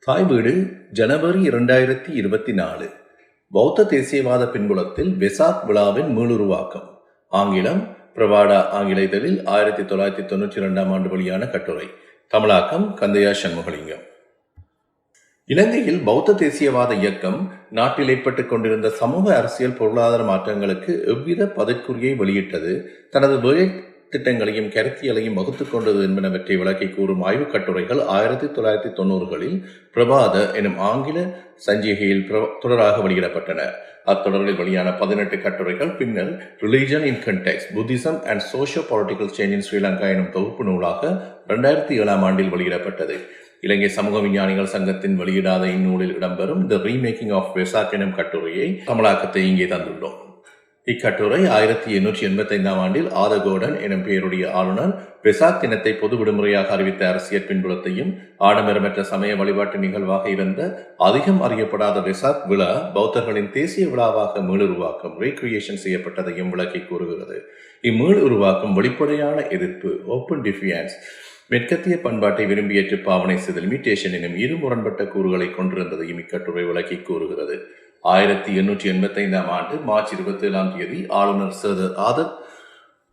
தாய் வீடு ஜனவரி இரண்டாயிரத்தி இருபத்தி நாலு. பௌத்த தேசியவாத பின்புலத்தில் வெசாக் விழாவின் மீளுருவாக்கம். ஆங்கிலம் பிரவாடா ஆங்கில இதழில் ஆயிரத்தி தொள்ளாயிரத்தி தொண்ணூற்றி இரண்டாம் ஆண்டு வெளியான கட்டுரை. தமிழாக்கம் கந்தையா சண்முகலிங்கம். இலங்கையில் பௌத்த தேசியவாத இயக்கம் நாட்டில் ஏற்பட்டுக் கொண்டிருந்த சமூக அரசியல் பொருளாதார மாற்றங்களுக்கு எவ்வித பதற்குறியை வெளியிட்டது தனது வேலை திட்டங்களையும் கருத்தியலையும் வகுத்துக் கொண்டது என்பனவற்றை விளக்கி கூறும் ஆய்வுக் கட்டுரைகள் ஆயிரத்தி தொள்ளாயிரத்தி தொண்ணூறுகளில் பிரபாத எனும் ஆங்கில சஞ்சிகையில் பிர- தொடராக வெளியிடப்பட்டன. அத்தொடரில் வெளியான பதினெட்டு கட்டுரைகள் பின்னர் religion in context Buddhism and socio political change in Sri Lanka எனும் தொகுப்பு நூலாக இரண்டாயிரத்தி ஏழாம் ஆண்டில் வெளியிடப்பட்டது. இலங்கை சமூக விஞ்ஞானிகள் சங்கத்தின் வெளியிடாத இந்நூலில் இடம்பெறும் த ரீமேக்கிங் ஆஃப் வெசாக் எனும் கட்டுரையை தமிழாக்கத்தை இங்கே தந்துள்ளோம். இக்கட்டுரை ஆயிரத்தி எண்ணூற்றி எண்பத்தி ஐந்தாம் ஆண்டில் ஆதகோடன் எனும் பெயருடைய ஆளுநர் பெசாக் தினத்தை பொது விடுமுறையாக அறிவித்த அரசியல் பின்புலத்தையும் ஆடம்பரமற்ற சமய வழிபாட்டு நிகழ்வாக இருந்த அதிகம் அறியப்படாத பெசாக் விழா பௌத்தர்களின் தேசிய விழாவாக மீளுருவாக்கம் ரீக்ரியேஷன் செய்யப்பட்டதையும் விளக்கி கூறுகிறது. இம்மீள் உருவாக்கம் வெளிப்படையான எதிர்ப்பு ஓப்பன் டிஃபியன்ஸ் மேற்கத்திய பண்பாட்டை விரும்பியற்று பாவனை செய்தல் இமிட்டேஷன் எனும் இரு முரண்பட்ட கூறுகளை கொண்டிருந்ததையும் இக்கட்டுரை விளக்கி கூறுகிறது. ஆயிரத்தி எண்ணூற்றி எண்பத்தி ஐந்தாம் ஆண்டு மார்ச் இருபத்தி ஏழாம் தேதி ஆளுநர் சர் ஆதர்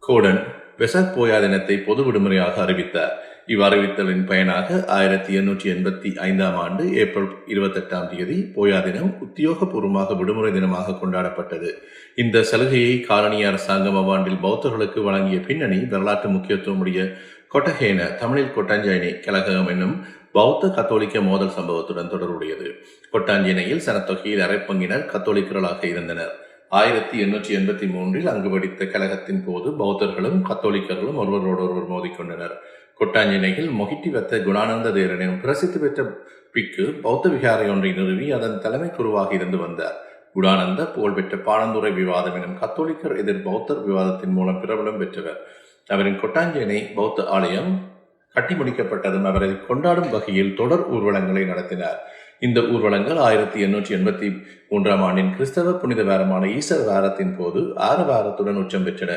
கோடன் வெசக் போயா தினத்தை பொது விடுமுறையாக அறிவித்தார். இவ்வறிவித்தலின் பயனாக ஆயிரத்தி எண்ணூற்றி எண்பத்தி ஐந்தாம் ஆண்டு ஏப்ரல் இருபத்தெட்டாம் தேதி போயா தினம் உத்தியோகபூர்வமாக விடுமுறை தினமாக கொண்டாடப்பட்டது. இந்த சலுகையை காலனி அரசாங்கம் அவ்வாண்டில் பௌத்தர்களுக்கு வழங்கிய பின்னணி வரலாற்று முக்கியத்துவமுடைய கொட்டஹேன தமிழில் கொட்டாஞ்சயனி கழகம் என்னும் பௌத்த கத்தோலிக்க மோதல் சம்பவத்துடன் தொடர்புடையது. கொட்டாஞ்சினையில் சனத்தொகையில் அரைப்பங்கினர் கத்தோலிக்கர்களாக இருந்தனர். ஆயிரத்தி எண்ணூற்றி எண்பத்தி மூன்றில் அங்கு வெடித்த கழகத்தின் போது பௌத்தர்களும் கத்தோலிக்கர்களும் ஒருவரோடொருவர் மோதிக்கொண்டனர். கொட்டாஞ்சேனையில் மொகிட்டிவத்த குணானந்த தேரனின் பிரசித்தி பெற்ற பிக்கு பௌத்த விகாரை ஒன்றை நிறுவி அதன் தலைமை குருவாக இருந்து வந்தார். குணானந்த புகழ்பெற்ற பாணந்துரை விவாதம் எனும் கத்தோலிக்கர் எதிர் பௌத்தர் விவாதத்தின் மூலம் பிரபலம் பெற்றவர். அவரின் கொட்டாஞ்சேனை பௌத்த ஆலயம் கட்டி முடிக்கப்பட்டதும் அவரை கொண்டாடும் வகையில் தொடர் ஊர்வலங்களை நடத்தினார். இந்த ஊர்வலங்கள் ஆயிரத்தி எண்ணூற்றி எண்பத்தி மூன்றாம் ஆண்டின் கிறிஸ்தவ புனித வாரமான ஈஸ்டர் வாரத்தின் போது ஆறு வாரத்துடன் உச்சம் பெற்றன.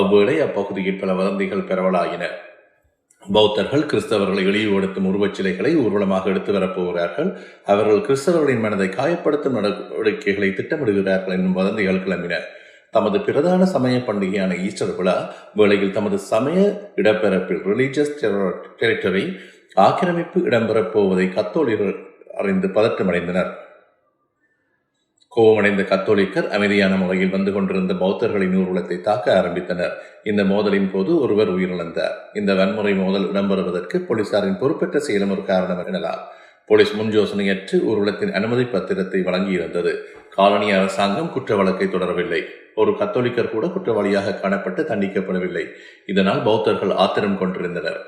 அவ்வேளை அப்பகுதியில் பல வதந்திகள் பரவலாயின. பௌத்தர்கள் கிறிஸ்தவர்களை இழிவுபடுத்தும் உருவச் சிலைகளை ஊர்வலமாக எடுத்து வரப்போகிறார்கள் அவர்கள் கிறிஸ்தவர்களின் மனதை காயப்படுத்தும் நடவடிக்கைகளை திட்டமிடுகிறார்கள் என்னும் வதந்திகள் கிளம்பின. தமது பிரதான சமய பண்டிகையான ஈஸ்டர் விழா வேளையில் தமது சமய இடப்பெறப்பில் ரிலீஜியஸ் டெரிட்டரி ஆக்கிரமிப்பு இடம்பெறப் போவதை கத்தோலிகள் அறிந்து பதற்றமடைந்தனர். கோபமடைந்த கத்தோலிக்கர் அமைதியான முறையில் வந்து கொண்டிருந்த பௌத்தர்களின் ஊர்வலத்தை தாக்க ஆரம்பித்தனர். இந்த மோதலின் போது ஒருவர் உயிரிழந்தார். இந்த வன்முறை மோதல் இடம்பெறுவதற்கு போலீசாரின் பொறுப்பற்ற செயலும் ஒரு காரணம் எனலாம். போலீஸ் முன் யோசனையற்று ஊர்வலத்தின் அனுமதி பத்திரத்தை வழங்கியிருந்தது. காலனி அரசாங்கம் குற்ற வழக்கை தொடரவில்லை. ஒரு கத்தோலிக்கர் கூட குற்றவாளியாக காணப்பட்டு தண்டிக்கப்படவில்லை. இதனால் பௌத்தர்கள் ஆத்திரம் கொண்டிருந்தனர்.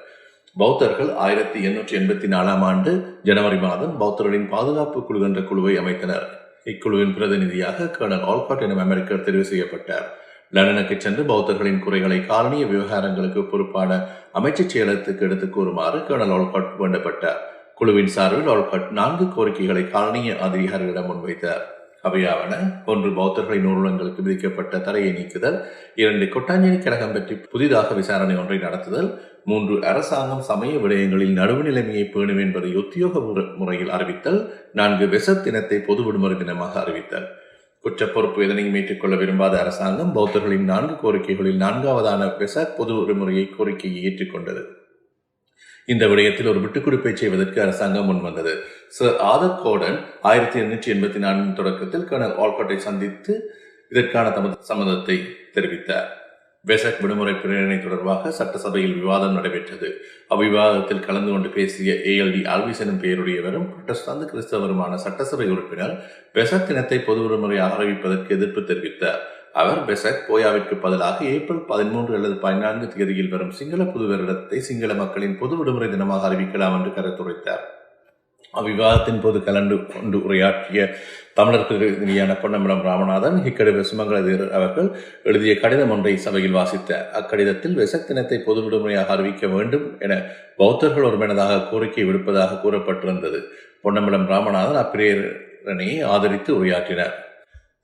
பௌத்தர்கள் ஆயிரத்தி எண்ணூற்றி எண்பத்தி நாலாம் ஆண்டு ஜனவரி மாதம் பௌத்தர்களின் பாதுகாப்பு குழு என்ற குழுவை அமைத்தனர். இக்குழுவின் பிரதிநிதியாக கர்னல் ஆல்காட் எனும் அமெரிக்கர் தெரிவு செய்யப்பட்டார். லண்டனுக்கு சென்று பௌத்தர்களின் குறைகளை காலனிய விவகாரங்களுக்கு பொறுப்பான அமைச்சர் செயலகத்துக்கு எடுத்துக் கூறுமாறு கர்னல் ஆல்காட் வேண்டப்பட்டார். குழுவின் சார்பில் ஆல்காட் நான்கு கோரிக்கைகளை காலனிய அதிகாரிகளிடம் முன்வைத்தார். அவையாவன ஒன்று பௌத்தர்களின் நூலகங்களுக்கு விதிக்கப்பட்ட தடையை நீக்குதல் இரண்டு கொட்டாஞ்சேரி கழகம் பற்றி புதிதாக விசாரணை ஒன்றை நடத்துதல் மூன்று அரசாங்கம் சமய விடயங்களில் நடுவு நிலைமையை பேணும் என்பதை உத்தியோக முறையில் அறிவித்தல் நான்கு வெசத் தினத்தை பொது விடுமுறை தினமாக அறிவித்தல். குற்ற பொறுப்பு எதனையும் ஏற்றுக்கொள்ள விரும்பாத அரசாங்கம் பௌத்தர்களின் நான்கு கோரிக்கைகளில் நான்காவதான வெசாக் பொது விடுமுறையை கோரிக்கையை ஏற்றுக்கொண்டது. இந்த விடயத்தில் ஒரு விட்டுக்கொடுப்பை செய்வதற்கு அரசாங்கம் முன்வந்தது சர் ஆதர் கோடன் ஆயிரத்தி எண்ணூற்றி எண்பத்தி நான்கின் தொடக்கத்தில் கர்னல் ஆல்காட்டை சந்தித்து இதற்கான தமது சம்மதத்தை தெரிவித்தார். வெசக் விடுமுறை பிரேரணை தொடர்பாக சட்டசபையில் விவாதம் நடைபெற்றது. அவ்விவாதத்தில் கலந்து கொண்டு பேசிய ஏஎல்டி ஆல்விஸ் எனும் பெயருடையவரும் புரட்டஸ்தாந்து கிறிஸ்தவருமான சட்டசபை உறுப்பினர் வெசக் தினத்தை பொது விடுமுறையாக அறிவிப்பதற்கு எதிர்ப்பு தெரிவித்தார். அவர் பெசக் போயாவிற்கு பதிலாக ஏப்ரல் பதிமூன்று அல்லது பதினான்கு தேதியில் வரும் சிங்கள புது வருடத்தை சிங்கள மக்களின் பொது விடுமுறை தினமாக அறிவிக்கலாம் என்று கருத்துரைத்தார். அவ்விவாதத்தின் போது கலந்து கொண்டு உரையாற்றிய தமிழர் பிரதிநிதியான பொன்னம்பலம் ராமநாதன் இக்கடு வெசுமங்கல அவர்கள் எழுதிய கடிதம் ஒன்றை சபையில் வாசித்தார். அக்கடிதத்தில் வெசக் தினத்தை பொது விடுமுறையாக அறிவிக்க வேண்டும் என பௌத்தர்கள் ஒருமனதாக கோரிக்கை விடுப்பதாக கூறப்பட்டிருந்தது. பொன்னம்பலம் ராமநாதன் அப்பிரேரணையை ஆதரித்து உரையாற்றினார்.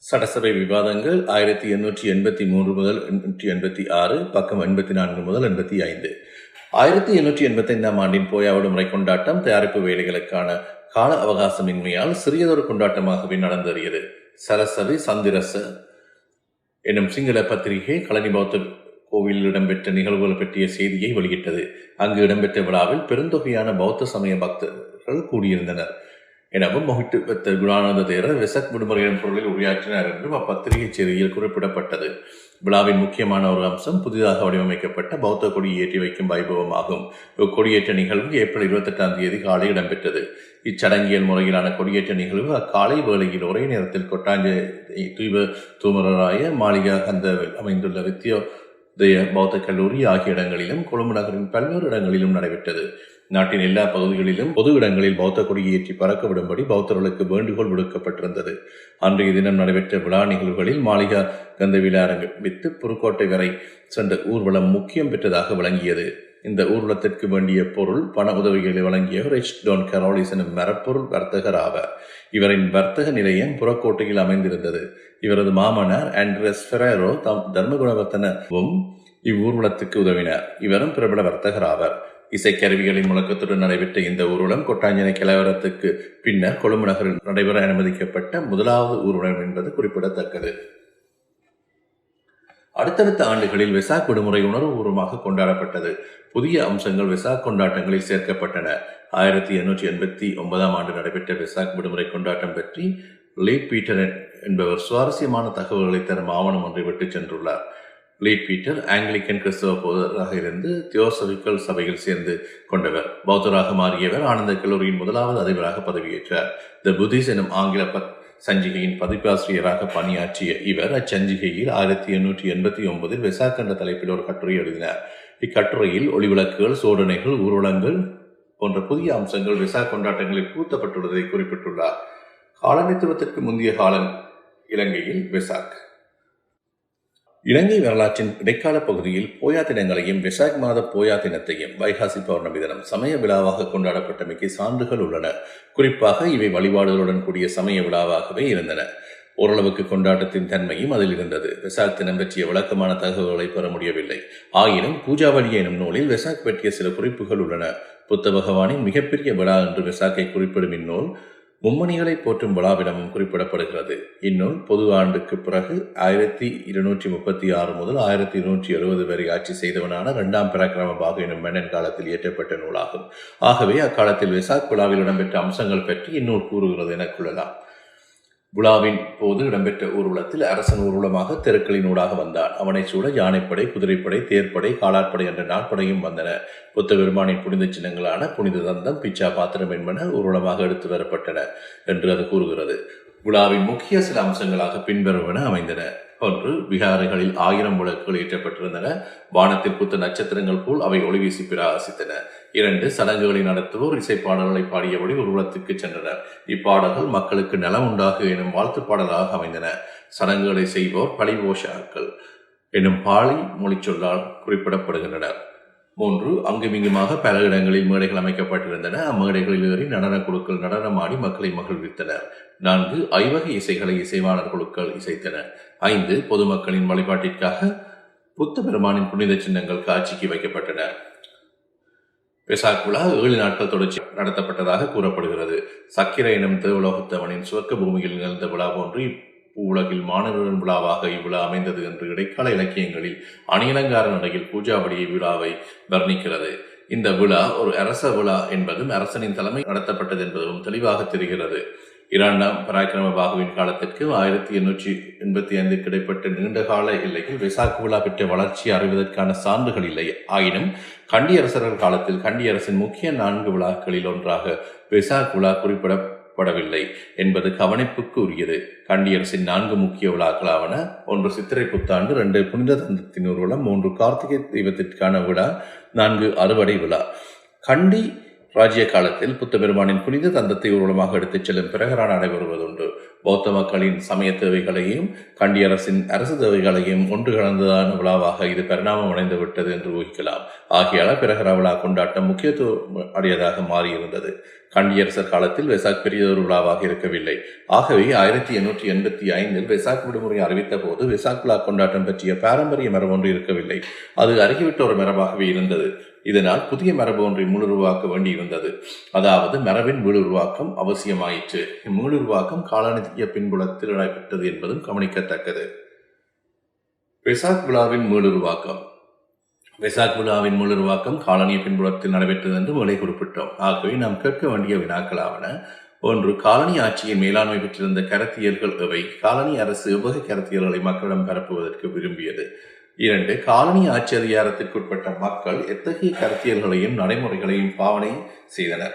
சட்டசபை விவாதங்கள் ஆயிரத்தி எண்ணூற்றி எண்பத்தி மூன்று முதல் எண்ணூற்றி எண்பத்தி ஆறு பக்கம் எண்பத்தி நான்கு முதல் எண்பத்தி ஐந்து. ஆயிரத்தி எண்ணூற்றி எண்பத்தி ஐந்தாம் ஆண்டின் போயாவிடு முறை கொண்டாட்டம் தயாரிப்பு வேலைகளுக்கான கால அவகாசமின்மையால் சிறியதொரு கொண்டாட்டமாகவே நடந்தேறியது. சரசவி சந்திரச என்னும் சிங்கள பத்திரிகை கலனி பௌத்த கோவிலில் இடம்பெற்ற நிகழ்வுகள் பற்றிய செய்தியை வெளியிட்டது. அங்கு இடம்பெற்ற விழாவில் பெருந்தொகையான பௌத்த சமய பக்தர்கள் கூடியிருந்தனர். எனவும் மொஹிட்டு குணானந்த தேரர் வெசக் விடுமுறை எனும் பொருளில் உரையாற்றினார் என்றும் அப்பத்திரிகை செய்தியில் குறிப்பிடப்பட்டது. விழாவின் முக்கியமான ஒரு அம்சம் புதிதாக வடிவமைக்கப்பட்ட பௌத்த கொடி ஏற்றி வைக்கும் வைபவமாகும். கொடியேற்ற இக்கொடியேற்ற நிகழ்வு ஏப்ரல் இருபத்தெட்டாம் தேதி காலை இடம்பெற்றது. இச்சடங்கியல் முறையிலான கொடியேற்ற நிகழ்வு அக்காலை வேளையில் ஒரே நேரத்தில் கொட்டாஞ்ச தூய்வ தூமரராய மாளிகா கந்த அமைந்துள்ள வித்யோதய பௌத்த கல்லூரி ஆகிய இடங்களிலும் கொழும்பு நகரின் பல்வேறு இடங்களிலும் நடைபெற்றது. நாட்டின் எல்லா பகுதிகளிலும் பொது இடங்களில் பௌத்த கொடியை ஏற்றி பறக்க விடும்படி பௌத்தர்களுக்கு வேண்டுகோள் விடுக்கப்பட்டிருந்தது. அன்றைய தினம் நடைபெற்ற விழா நிகழ்வுகளில் மாளிகா கந்தவில ஆரம்பித்து புதுக்கோட்டை வரை சென்ற ஊர்வலம் முக்கியம் பெற்றதாக விளங்கியது. இந்த ஊர்வலத்திற்கு வேண்டிய பொருள் பண உதவிகளை வழங்கிய ரிச் டோன் கரோலிஸ் எனும் மரப்பொருள் வர்த்தகர் ஆவார் இவரின் வர்த்தக நிலையம் புறக்கோட்டையில் அமைந்திருந்தது. இவரது மாமனார் ஆண்ட்ரஸ் ஃபெரேரோ தம் தர்மகுணவர்த்தனவும் இவ்வூர்வலத்துக்கு உதவினார். இவரும் பிரபல வர்த்தகர் ஆவார் இசைக்கருவிகளின் முழக்கத்துடன் நடைபெற்ற இந்த ஊர்வலம் கொட்டாஞ்சனை கலவரத்துக்கு பின்னர் கொழும்பு நகரில் நடைபெற அனுமதிக்கப்பட்ட முதலாவது ஊர்வலம் என்பது குறிப்பிடத்தக்கது. அடுத்தடுத்த ஆண்டுகளில் வெசாக் விடுமுறை உணர்வுபூர்வமாக கொண்டாடப்பட்டது. புதிய அம்சங்கள் வெசாக் கொண்டாட்டங்களில் சேர்க்கப்பட்டன. ஆயிரத்தி எண்ணூற்றி எண்பத்தி ஒன்பதாம் ஆண்டு நடைபெற்ற வெசாக் விடுமுறை கொண்டாட்டம் பற்றி லீ பீட்டர் என்பவர் சுவாரஸ்யமான தகவல்களை தரும் ஆவணம் ஒன்றை விட்டுச் சென்றுள்ளார். லீட் பீட்டர் ஆங்கிலிக்கன் கிறிஸ்தவ போதராக இருந்து தியோசபிக்கல் சபையில் சேர்ந்து கொண்டவர். பௌத்தராக மாறியவர் ஆனந்த கல்லூரியின் முதலாவது அதிபராக பதவியேற்றார். த புத்திஸ் எனும் ஆங்கில பத் சஞ்சிகையின் பதிப்பாசிரியராக பணியாற்றிய இவர் அச்சஞ்சிகையில் ஆயிரத்தி எண்ணூற்றி எண்பத்தி ஒன்பதில் வெசாக் தலைப்பில் ஒரு கட்டுரை எழுதினார். இக்கட்டுரையில் ஒளிவிளக்குகள் சோதனைகள் ஊர்வலங்கள் போன்ற புதிய அம்சங்கள் விசா கொண்டாட்டங்களில் பூத்தப்பட்டுள்ளதை குறிப்பிட்டுள்ளார். காலனித்துவத்திற்கு முந்தைய காலம் இலங்கையில் வெசாக் இலங்கை வரலாற்றின் இடைக்கால பகுதியில் போயா தினங்களையும் விசாக் மாத போயா தினத்தையும் வைகாசி பௌர்ணமி தினம் சமய விழாவாக கொண்டாடப்பட்டமைக்கு சான்றுகள் உள்ளன. குறிப்பாக இவை வழிபாடுகளுடன் கூடிய சமய விழாவாகவே இருந்தன. ஓரளவுக்கு கொண்டாட்டத்தின் தன்மையும் அதில் இருந்தது. வெசாக் தினம் பற்றிய விளக்கமான தகவல்களை பெற முடியவில்லை. ஆயினும் பூஜாவளி எனும் நூலில் வெசாக் பற்றிய சில குறிப்புகள் உள்ளன. புத்த பகவானின் மிகப்பெரிய விழா என்று வெசாக்கை குறிப்பிடும் இந்நூல் மும்மணிகளை போற்றும் விழாவிடமும் குறிப்பிடப்படுகிறது. இந்நூல் பொது ஆண்டுக்கு பிறகு ஆயிரத்தி இருநூற்றி முப்பத்தி ஆறு முதல் ஆயிரத்தி இருநூற்றி எழுபது வரை ஆட்சி செய்தவனான இரண்டாம் பராக்கிரம பாகு எனும் மன்னன் காலத்தில் இயற்றப்பட்ட நூலாகும். ஆகவே அக்காலத்தில் விசாக் விழாவில் இடம்பெற்ற அம்சங்கள் பற்றி இந்நூல் கூறுகிறது என கொள்ளலாம். விழாவின் போது இடம்பெற்ற ஊர்வலத்தில் அரசன் ஊர்வலமாக தெருக்களின் ஊடாக வந்தான். அவனை சூட யானைப்படை குதிரைப்படை தேர்ப்படை காலாட்படை என்ற நாற்படையும் வந்தன. புத்த பெருமானின் புனித சின்னங்களான புனித தந்தம் பிச்சா பாத்திரம் என்பன ஊர்வலமாக எடுத்து வரப்பட்டன என்று அது கூறுகிறது. விழாவின் முக்கிய சில அம்சங்களாக பின்வருவன அமைந்தன. ஒன்று விகாரைகளில் ஆயிரம் விளக்குகள் ஏற்றப்பட்டிருந்தன. வானத்தில் புத்த நட்சத்திரங்கள் போல் அவை ஒளி வீசி பிரகாசித்தன. இரண்டு சடங்குகளை நடத்துவோர் இசைப்பாடல்களை பாடியபடி ஊர்வலத்துக்கு சென்றனர். இப்பாடல்கள் மக்களுக்கு நலம் உண்டாகு எனும் வாழ்த்து பாடலாக அமைந்தன. சடங்குகளை செய்வோர் பழிபோஷாக்கள் எனும் பாலி மொழிச்சொல்லால் குறிப்பிடப்படுகின்றனர். மூன்று அங்குமிங்குமாக பல இடங்களில் மேடைகள் அமைக்கப்பட்டிருந்தன. அம்மேடைகளில் ஏறி நடன குழுக்கள் நடனமாடி மக்களை மகிழ்வித்தனர். நான்கு ஐவகை இசைகளை இசைவாளர் குழுக்கள் இசைத்தனர் ஐந்து பொதுமக்களின் வழிபாட்டிற்காக புத்த பெருமானின் புனித சின்னங்கள் காட்சிக்கு வைக்கப்பட்டன. பெசாக் விழா ஏழு நாட்கள் தொடர்ச்சி நடத்தப்பட்டதாக கூறப்படுகிறது. சக்கிர எனும் தேவலோகத்தவனின் சுவர்க்க பூமியில் நிகழ்ந்த விழா போன்று உலகில் மாணவர்கள் விழாவாக இவ்விழா அமைந்தது என்று இடைக்கால இலக்கியங்களில் அணியலங்கார நடையில் பூஜாபடி விழாவை வர்ணிக்கிறது. இந்த விழா ஒரு அரச விழா என்பதும் அரசனின் தலைமை நடத்தப்பட்டது என்பதும் தெளிவாக தெரிகிறது. இரண்டாம் பராக்கிரம பாகுவின் காலத்திற்கு ஆயிரத்தி எண்ணூற்றி எண்பத்தி ஐந்துக்கு கிடைப்பட்ட நீண்டகால எல்லையில் வெசாக் விழா பெற்ற வளர்ச்சி அறிவதற்கான சான்றுகள் இல்லை. ஆயினும் கண்டியரசர்கள் காலத்தில் கண்டியரசின் முக்கிய நான்கு விழாக்களில் ஒன்றாக வெசாக் விழா குறிப்பிட படவில்லை என்பது கவனிப்புக்கு உரியது கண்டியரசின் நான்கு முக்கிய விழாக்களாவன ஒன்று சித்திரை புத்தாண்டு ரெண்டு புனித தந்தத்தின் ஊர்வலம் மூன்று கார்த்திகை தெய்வத்திற்கான விழா நான்கு அறுவடை விழா. கண்டி ராஜ்ய காலத்தில் புத்த பெருமானின் புனித தந்தத்தை ஊர்வலமாக எடுத்துச் செல்லும் பிரகரான நடைபெறுவதுண்டு பௌத்த மக்களின் சமய தேவைகளையும் கண்டி அரசின் அரசு தேவைகளையும் ஒன்று கலந்ததான விழாவாக இது பரிணாமம் அடைந்து விட்டது என்று ஊகிக்கலாம். ஆகையால் பிரகரா விழா கொண்டாட்டம் முக்கியத்துவம் அடையதாக மாறியிருந்தது. கண்டியரசர் காலத்தில் வெசாக் பெரியதொரு விழாவாக இருக்கவில்லை. ஆகவே ஆயிரத்தி எண்ணூற்றி எண்பத்தி ஐந்தில் வெசாக் விடுமுறை அறிவித்த போது வெசாக் விழா கொண்டாட்டம் பற்றிய பாரம்பரிய மரபு ஒன்று இருக்கவில்லை. அது அருகிவிட்ட ஒரு மரபாகவே இருந்தது. இதனால் புதிய மரபு ஒன்றை மீளுருவாக்க வந்தது அதாவது மரபின் மீளுருவாக்கம் அவசியமாயிற்று. இம்மீளுருவாக்கம் காலனித்திய பின்புலத்தில் நடைபெற்றது என்பதும் கவனிக்கத்தக்கது. வெசாக் விழாவின் மீளுருவாக்கம் வெசாக் விழாவின் மீளுருவாக்கம் காலனிய பின்புலத்தில் நடைபெற்றது என்று மேலே குறிப்பிட்டோம். ஆகவே நாம் கேட்க வேண்டிய வினாக்களாவன ஒன்று காலனி ஆட்சியின் மேலாண்மை பெற்றிருந்த கருத்தியல்கள் எவை? காலனி அரசு எவ்வகை கருத்தியல்களை மக்களிடம் பரப்புவதற்கு விரும்பியது? இரண்டு காலனி ஆட்சி அதிகாரத்திற்குட்பட்ட மக்கள் எத்தகைய கருத்தியல்களையும் நடைமுறைகளையும் பாவனை செய்தனர்.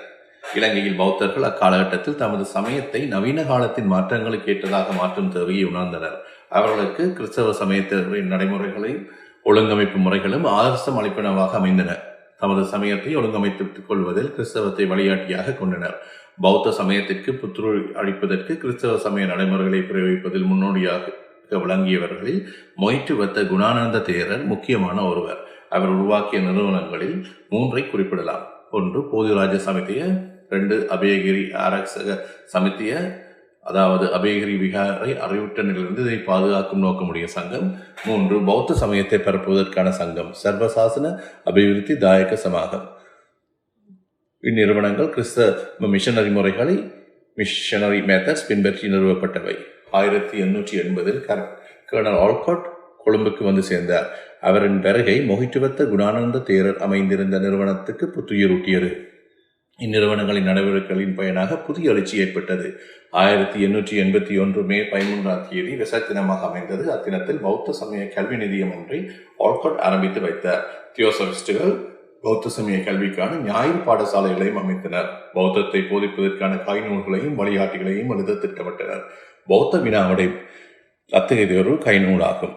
இலங்கையில் பௌத்தர்கள் அக்காலகட்டத்தில் தமது சமயத்தை நவீன காலத்தின் மாற்றங்களுக்கு ஏற்றதாக மாற்றும் தேவையை உணர்ந்தனர். அவர்களுக்கு கிறிஸ்தவ சமயத்தின் நடைமுறைகளையும் ஒழுங்கமைப்பு முறைகளும் ஆதர்சம் அளிப்பனவாக அமைந்தன. தமது சமயத்தை ஒழுங்கமைத்துக் கொள்வதில் கிறிஸ்தவத்தை வழிகாட்டியாக கொண்டனர். பௌத்த சமயத்திற்கு புத்துயிர் அளிப்பதற்கு கிறிஸ்தவ சமய நடைமுறைகளை பிரயோகிப்பதில் முன்னோடியாக விளங்கியவர்களில் மொயிற்றுவத்த குணானந்த தேரர் முக்கியமான ஒருவர். அவர் உருவாக்கிய நிறுவனங்களில் மூன்றை குறிப்பிடலாம். ஒன்று போதிராஜ சமித்திய ரெண்டு அபயகிரி ஆரக்ஷக சமித்திய அதாவது அபயகிரி விகாரை அறிவுட்டனிலிருந்து இதை பாதுகாக்கும் நோக்கமுடைய சங்கம். மூன்று பௌத்த சமயத்தை பரப்புவதற்கான சங்கம். சர்வசாசன அபிவிருத்தி தாயக சமாகம். இந்நிறுவனங்கள் கிறிஸ்தவ மிஷனரி முறைகளை மிஷனரி மெத்தட்ஸ் பின்பற்றி நிறுவப்பட்டவை. ஆயிரத்தி எண்ணூற்றி எண்பதில் கர்னல் ஆல்காட் கொழும்புக்கு வந்து சேர்ந்தார். அவரின் வருகை மொஹிட்டுவத்த குணானந்த தேரர் அமைந்திருந்த நிறுவனத்துக்கு புத்துயிரூட்டியது. இந்நிறுவனங்களின் நடவடிக்கைகளின் பயனாக புதிய எழுச்சி ஏற்பட்டது. ஆயிரத்தி எண்ணூற்றி எண்பத்தி ஒன்று மே பதிமூன்றாம் தேதி விசக் தினமாக அமைந்தது. அத்தினத்தில் பௌத்த சமய கல்வி நிதியம் ஒன்றை ஆல்காட் ஆரம்பித்து வைத்தார். தியோசபிஸ்டுகள் பௌத்த சமய கல்விக்கான ஞாயிறு பாடசாலைகளையும் அமைத்தனர். பௌத்தத்தை போதிப்பதற்கான நூல்களையும் வழிகாட்டிகளையும் எழுத திட்டமிட்டனர். பௌத்த வினாவுடைய அத்தகைய ஒரு கைநூலாகும்.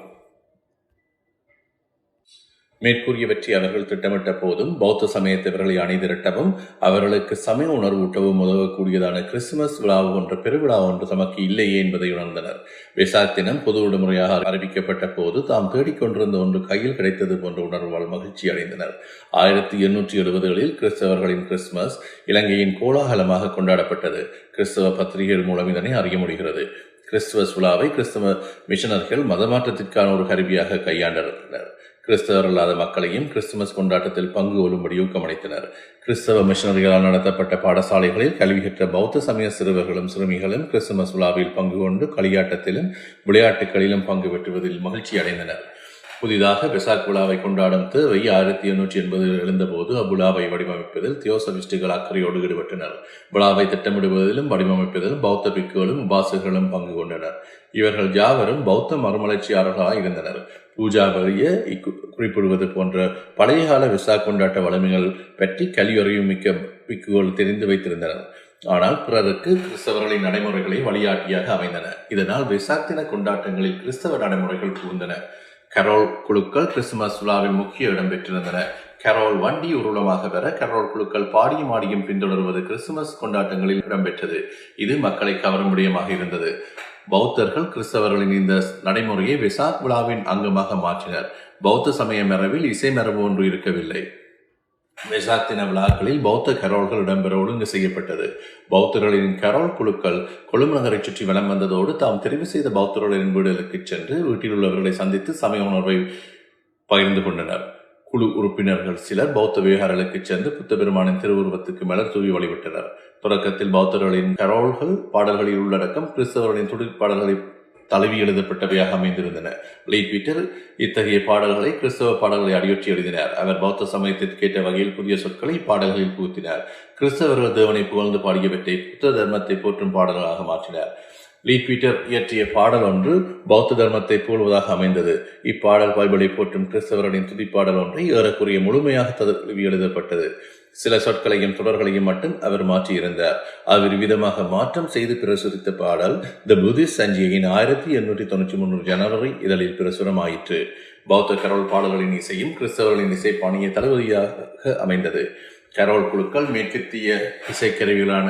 மேற்கூறியவற்றை அவர்கள் திட்டமிட்ட போதும் பௌத்த சமயத்தவர்களை அணிதிரட்டவும் அவர்களுக்கு சமய உணர்வூட்டவும் உதவக்கூடியதான கிறிஸ்துமஸ் விழா ஒன்று பெருவிழா ஒன்று தமக்கு இல்லையே என்பதை உணர்ந்தனர். விசாக் தினம் பொது விடுமுறையாக அறிவிக்கப்பட்ட போது தாம் தேடிக்கொண்டிருந்த ஒன்று கையில் கிடைத்தது போன்ற உணர்வால் மகிழ்ச்சி அடைந்தனர். ஆயிரத்தி எண்ணூற்றி எழுபதுகளில் கிறிஸ்தவர்களின் கிறிஸ்துமஸ் இலங்கையின் கோலாகலமாக கொண்டாடப்பட்டது. கிறிஸ்தவ பத்திரிகைகள் மூலம் இதனை அறிய முடிகிறது. கிறிஸ்துவஸ் விழாவை கிறிஸ்தவ மிஷனர்கள் மதமாற்றத்திற்கான ஒரு கருவியாக கையாண்டனர். கிறிஸ்தவர் அல்லாத மக்களையும் கிறிஸ்துமஸ் கொண்டாட்டத்தில் பங்கு கொள்ளும்படி ஊக்கமளித்தனர். கிறிஸ்தவ மிஷனரிகளால் நடத்தப்பட்ட பாடசாலைகளில் கல்வி கற்ற பௌத்த சமய சிறுவர்களும் சிறுமிகளும் கிறிஸ்துமஸ் விழாவில் பங்கு கொண்டு களியாட்டத்திலும் விளையாட்டுகளிலும் பங்கு பெற்றுவதில் மகிழ்ச்சி அடைந்தனர். புதிதாக பெசாக் விழாவை கொண்டாடும் தேவை ஆயிரத்தி எண்ணூற்றி எண்பதில் எழுந்தபோது அவ்விழாவை வடிவமைப்பதில் தியோசபிஸ்டுகள் அக்கறையோடு ஈடுபட்டனர். விழாவை திட்டமிடுவதிலும் வடிவமைப்பதிலும் பௌத்த பிக்குகளும் உபாசகர்களும் பங்கு கொண்டனர். இவர்கள் யாவரும் பௌத்த மறுமலர்ச்சியாளர்களாக இருந்தனர். பூஜா வகையை குறிப்பிடுவது போன்ற பழைய கால விசா கொண்டாட்ட வளமைகள் பற்றி கல்வியறியும் மிக்க பிக்குகள் தெரிந்து வைத்திருந்தனர். ஆனால் பிறருக்கு கிறிஸ்தவர்களின் நடைமுறைகளை வழிகாட்டியாக அமைந்தன. இதனால் விசாத்தின கொண்டாட்டங்களில் கிறிஸ்தவ நடைமுறைகள் புகுந்தன. கரோல் குழுக்கள் கிறிஸ்துமஸ் விழாவில் முக்கிய இடம் பெற்றிருந்தன. கரோல் வண்டி உருளமாக பெற கரோல் குழுக்கள் பாடியும் ஆடியும் பின்தொடர்வது கிறிஸ்துமஸ் கொண்டாட்டங்களில் இடம்பெற்றது. இது மக்களை கவரும் விடயமாக இருந்தது. பௌத்தர்கள் கிறிஸ்தவர்களின் இந்த நடைமுறையை விசாக் விழாவின் அங்கமாக மாற்றினர். பௌத்த சமய மரபில் இசை மரபு ஒன்று இருக்கவில்லை. வெசாக் தின விழாக்களில் பௌத்த கரோல்கள் இடம்பெற ஒழுங்கு செய்யப்பட்டது. பௌத்தர்களின் கரோல் குழுக்கள் கொழும்பு நகரை சுற்றி வலம் வந்ததோடு தாம் தெரிவு செய்த பௌத்தர்களின் வீடுகளுக்கு சென்று வீட்டில் உள்ளவர்களை சந்தித்து சமய உணர்வை பகிர்ந்து கொண்டனர். குழு உறுப்பினர்கள் சிலர் பௌத்த விகாரங்களுக்கு சென்று புத்த பெருமானின் திருவுருவத்துக்கு மலர் தூவி வழிபட்டனர். தொடக்கத்தில் பௌத்தர்களின் கரோல்கள் பாடல்களில் உள்ளடக்கம் கிறிஸ்தவர்களின் துடிப்பாடல்களை தழுவி எழுதப்பட்டவையாக அமைந்திருந்தன. லீட் பீட்டர் இத்தகைய பாடல்களை கிறிஸ்தவ பாடல்களை அடியொற்றி எழுதினார். அவர் பௌத்த சமயத்திற்கேற்ற வகையில் புதிய சொற்களை பாடல்களில் புகுத்தினார். கிறிஸ்தவர்கள் தேவனை புகழ்ந்து பாடியவற்றை புத்த தர்மத்தை போற்றும் பாடல்களாக மாற்றினார். லீ பீட்டர் இயற்றிய பாடல் ஒன்று பௌத்த தர்மத்தை போல்வதாக அமைந்தது. இப்பாடல் பைபிளை போற்றும் கிறிஸ்தவர்களின் துதிப்பாடல் ஒன்றை ஏறக்குறைய முழுமையாக தழுவி எழுதப்பட்டது. சில சொற்களையும் தொடர்களையும் மட்டும் அவர் மாற்றியிருந்தார். அவர் விதமாக மாற்றம் செய்து பிரசுரித்த பாடல் த புதிஸ் சஞ்சிகையின் ஆயிரத்தி எண்ணூற்றி தொண்ணூற்றி மூன்று ஜனவரி இதழில் பிரசுரமாயிற்று பௌத்த கரோல் பாடல்களின் இசையும் கிறிஸ்தவர்களின் இசை பாணியை தளபதியாக அமைந்தது. கரோல் குழுக்கள் மேற்கத்திய இசைக்கருவிகளான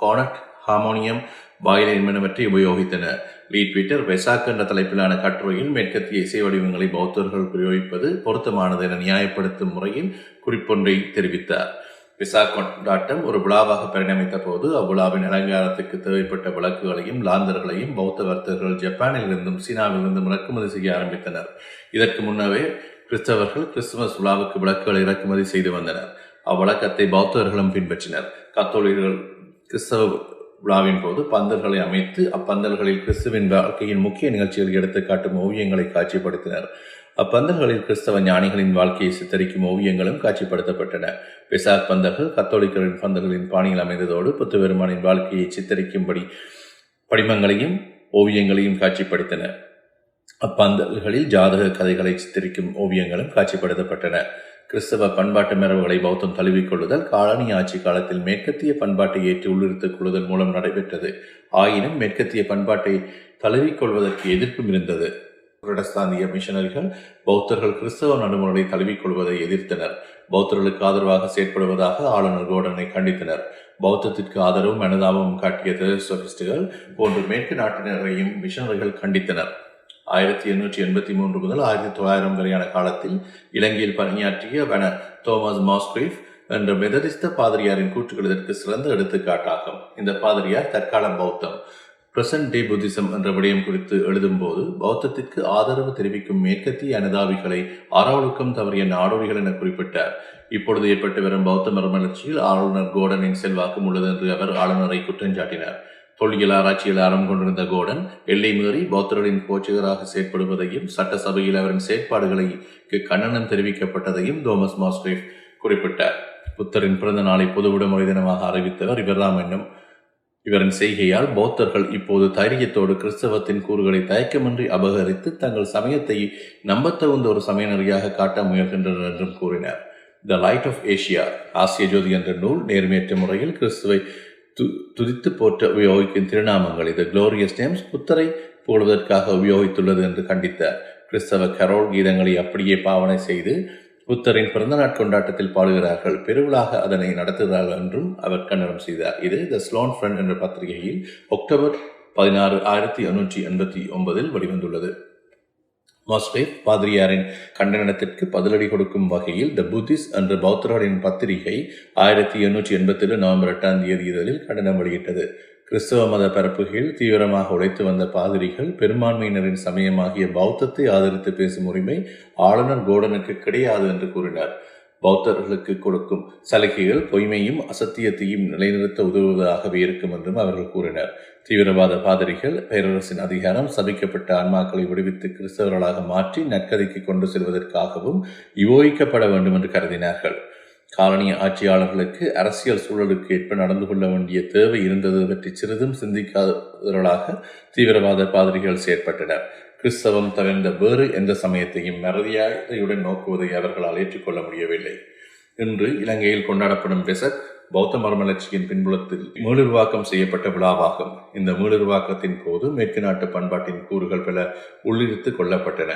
கானட் ஹார்மோனியம் வாயிலை என்பனவற்றை உபயோகித்தனர். லீட் ட்விட்டர் வெசாக் என்ற தலைப்பிலான கட்டுரையில் மேற்கத்திய இசை வடிவங்களை பௌத்தர்கள் பிரயோகிப்பது பொருத்தமானது என நியாயப்படுத்தும் முறையில் குறிப்பொன்றை தெரிவித்தார். விசாக் கொண்டாட்டம் ஒரு விழாவாக பரிணமித்த போது அவ்விழாவின் அலங்காரத்துக்கு தேவைப்பட்ட விளக்குகளையும் லாந்தர்களையும் பௌத்த வர்த்தகர்கள் ஜப்பானிலிருந்தும் சீனாவிலிருந்தும் இறக்குமதி செய்ய ஆரம்பித்தனர். இதற்கு முன்னவே கிறிஸ்தவர்கள் கிறிஸ்துமஸ் விழாவுக்கு விளக்குகளை இறக்குமதி செய்து வந்தனர். அவ்வழக்கத்தை பௌத்தர்களும் பின்பற்றினர். கத்தோலிகர்கள் கிறிஸ்தவ விழாவின் போது பந்தல்களை அமைத்து அப்பந்தல்களில் கிறிஸ்துவின் வாழ்க்கையின் முக்கிய நிகழ்ச்சிகள் எடுத்து காட்டும் ஓவியங்களை காட்சிப்படுத்தினர். அப்பந்தல்களில் கிறிஸ்தவ ஞானிகளின் வாழ்க்கையை சித்தரிக்கும் ஓவியங்களும் காட்சிப்படுத்தப்பட்டன. பெசாக் பந்தல்கள் கத்தோலிக்கரின் பந்தல்களின் பாணியில் அமைந்ததோடு புத்துபெருமானின் வாழ்க்கையை சித்தரிக்கும்படி படிமங்களையும் ஓவியங்களையும் காட்சிப்படுத்தின. அப்பந்தல்களில் ஜாதக கதைகளை சித்தரிக்கும் ஓவியங்களும் காட்சிப்படுத்தப்பட்டன. கிறிஸ்தவ பண்பாட்டு மரபுகளை பௌத்தம் தழுவிக்கொள்ளுதல் காலனி ஆட்சி காலத்தில் மேற்கத்திய பண்பாட்டை ஏற்றி உள்ளிருத்துக் கொள்ளுதல் மூலம் நடைபெற்றது. ஆயினும் மேற்கத்திய பண்பாட்டை தழுவிக்கொள்வதற்கு எதிர்ப்பும் இருந்தது. புரடஸ்தாந்திய மிஷனரிகள் பௌத்தர்கள் கிறிஸ்தவ நடுமுறை தழுவிக்கொள்வதை எதிர்த்தனர். பௌத்தர்களுக்கு ஆதரவாக செயற்படுவதாக ஆளுநர் கோடனை கண்டித்தனர். பௌத்தத்திற்கு ஆதரவும் மனதாபமும் காட்டிய தெரசோபிஸ்டுகள் போன்று மேற்கு நாட்டினரையும் மிஷனர்கள் கண்டித்தனர். ஆயிரத்தி எண்ணூற்றி எண்பத்தி மூன்று முதல் ஆயிரத்தி தொள்ளாயிரம் வரையான காலத்தில் இலங்கையில் பணியாற்றிய வன தோமஸ் மாஸ்கிரீஃப் என்ற மெதடிஸ்த பாதிரியாரின் கூற்றுகள் இதற்கு சிறந்த எடுத்துக்காட்டாகும். இந்த பாதிரியார் தற்கால பௌத்தம். பிரசன்ட் டே புத்திசம் என்ற விடயம் குறித்து எழுதும்போது பௌத்தத்திற்கு ஆதரவு தெரிவிக்கும் மேற்கத்திய அனுதாபிகளை அறவொழுக்கம் தவறிய நாடோடிகள் என குறிப்பிட்டார். இப்பொழுது ஏற்பட்டு வரும் பௌத்த மறுமலர்ச்சியில் ஆளுநர் கோடனின் செல்வாக்கும் உள்ளது என்று அவர் ஆளுநரை குற்றஞ்சாட்டினார் தொல்லியல் ஆராய்ச்சியில் ஆரம்பம் கொண்டிருந்த கோடன் எல்லை மீறி பௌத்தர்களின் போச்சகராக செயற்படுவதையும் சட்டசபையில் அவரின் செயற்பாடுகளுக்கு கண்டனம் தெரிவிக்கப்பட்டதையும் தோமஸ் மாஸ்கிரீஃப் குறிப்பிட்டார். புத்தரின் பிறந்த நாளை பொது விடுமுறை தினமாக அறிவித்தவர் இவர்தாம் என்னும். இவரின் செய்கையால் பௌத்தர்கள் இப்போது தைரியத்தோடு கிறிஸ்தவத்தின் கூறுகளை தயக்கமின்றி அபகரித்து தங்கள் சமயத்தை நம்பத்தகுந்த ஒரு சமய நெறியாக காட்ட முயல்கின்றனர் என்றும் கூறினார். த லைட் ஆஃப் ஏஷியா ஆசிய ஜோதி என்ற நூல் நேர்மையற்ற முறையில் கிறிஸ்துவை து துதித்து போற்ற உபயோகிக்கும் திருநாமங்கள் இது. குளோரியஸ் நேம்ஸ் புத்தரை போடுவதற்காக உபயோகித்துள்ளது என்று கண்டித்தார் கிறிஸ்தவ கரோல் கீதங்களை அப்படியே பாவனை செய்து புத்தரின் பிறந்தநாட் கொண்டாட்டத்தில் பாடுகிறார்கள். பெருவிழாக அதனை நடத்துகிறார்கள் என்றும் அவர் கண்டனம் செய்தார். இது த ஸ்லோன் ஃப்ரண்ட் என்ற பத்திரிகையில் அக்டோபர் பதினாறு ஆயிரத்தி எண்ணூற்றி எண்பத்தி ஒன்பதில் வெளிவந்துள்ளது. மாஸ்பேப் பாதிரியாரின் கண்டனத்திற்கு பதிலடி கொடுக்கும் வகையில் த புத்திஸ் என்ற பௌத்தர்களின் பத்திரிகை ஆயிரத்தி எண்ணூற்றி எண்பத்தி ஏழு நவம்பர் எட்டாம் தேதி இதழில் கண்டனம் வெளியிட்டது. கிறிஸ்தவ மத பரப்புகையில் தீவிரமாக உழைத்து வந்த பாதிரிகள் பெரும்பான்மையினரின் சமயமாகிய பௌத்தத்தை ஆதரித்து பேசும் உரிமை ஆளுநர் கோடனுக்கு கிடையாது என்று கூறினார். பௌத்தர்களுக்கு கொடுக்கும் சலுகைகள் பொய்மையும் அசத்தியத்தையும் நிலைநிறுத்த உதவுவதாகவே இருக்கும் என்றும் அவர்கள் கூறினர். தீவிரவாத பாதிரிகள் பேரரசின் அதிகாரம் சபிக்கப்பட்ட ஆன்மாக்களை விடுவித்து கிறிஸ்தவர்களாக மாற்றி நற்கதைக்கு கொண்டு செல்வதற்காகவும் யோகிக்கப்பட வேண்டும் என்று கருதினார்கள். காலனி ஆட்சியாளர்களுக்கு அரசியல் சூழலுக்கு ஏற்ப நடந்து கொள்ள வேண்டிய தேவை இருந்தது பற்றி சிறிதும் சிந்திக்காதவர்களாக தீவிரவாத பாதிரிகள் செயற்பட்டனர். கிறிஸ்தவம் தவிர்ந்த வேறு எந்த சமயத்தையும் மறதியாதையுடன் நோக்குவதை அவர்களால் ஏற்றுக்கொள்ள முடியவில்லை. இன்று இலங்கையில் கொண்டாடப்படும் பெசக் பௌத்த மரமலர்ச்சியின் பின்புலத்தில் மீளுருவாக்கம் செய்யப்பட்ட விழாவாகும். இந்த மீளுருவாக்கத்தின் போது மேற்கு நாட்டு பண்பாட்டின் கூறுகள் பல உள்ளிருத்து கொள்ளப்பட்டன.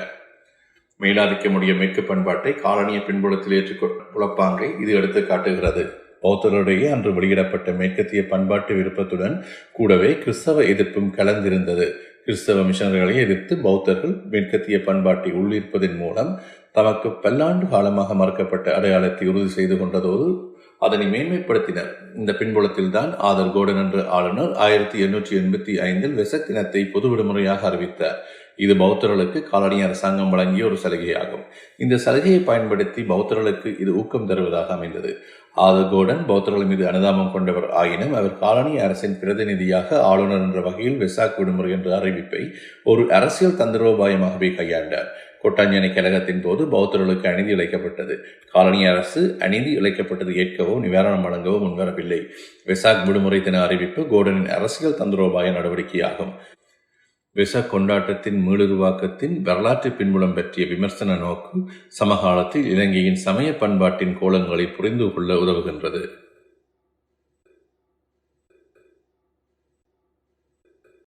மேலாதிக்கமுடைய மேற்கு பண்பாட்டை காலனிய பின்புலத்தில் ஏற்றுக் குழப்பாங்கை இது எடுத்து காட்டுகிறது. பௌத்தருடைய அன்று வெளியிடப்பட்ட மேற்கத்திய பண்பாட்டு விருப்பத்துடன் கூடவே கிறிஸ்தவ எதிர்ப்பும் கலந்திருந்தது. கிறிஸ்தவ மிஷனர்களை எதிர்த்து பௌத்தர்கள் மேற்கத்திய பண்பாட்டை உள்ளிருப்பதன் மூலம் தமக்கு பல்லாண்டு காலமாக மறுக்கப்பட்ட அடையாளத்தை உறுதி செய்து கொண்டதோடு அதனை மேன்மைப்படுத்தினர். இந்த பின்புலத்தில் தான் ஆதர் கோடன் என்ற ஆளுநர் ஆயிரத்தி எண்ணூற்றி எண்பத்தி ஐந்தில் வெசக் தினத்தை பொது விடுமுறையாக அறிவித்தார். இது பௌத்தர்களுக்கு காலனி அரசாங்கம் வழங்கிய ஒரு சலுகையாகும். இந்த சலுகையை பயன்படுத்தி பௌத்தர்களுக்கு இது ஊக்கம் தருவதாக அமைந்தது. ஆதர் பௌத்தர்கள் மீது அனுதாபம் கொண்டவர் ஆயினும் அவர் காலனி அரசின் பிரதிநிதியாக ஆளுநர் என்ற வகையில் வெசாக் விடுமுறை என்ற அறிவிப்பை ஒரு அரசியல் தந்திரோபாயமாகவே கையாண்டார். கொட்டாஞ்சனை கழகத்தின் போது பௌத்தர்களுக்கு அநீதி இழைக்கப்பட்டது. காலனி அரசு அநீதி இழைக்கப்பட்டது ஏற்கவோ நிவாரணம் வழங்கவோ முன்வரவில்லை. வெசாக் விடுமுறை தின அறிவிப்பு கோடனின் அரசியல் தந்திரோபாய நடவடிக்கையாகும். வெசாக் கொண்டாட்டத்தின் மீளுருவாக்கத்தின் வரலாற்று பின்புலம் பற்றிய விமர்சன நோக்கு சமகாலத்தில் இலங்கையின் சமய பண்பாட்டின் கோலங்களை புரிந்து கொள்ள உதவுகின்றது.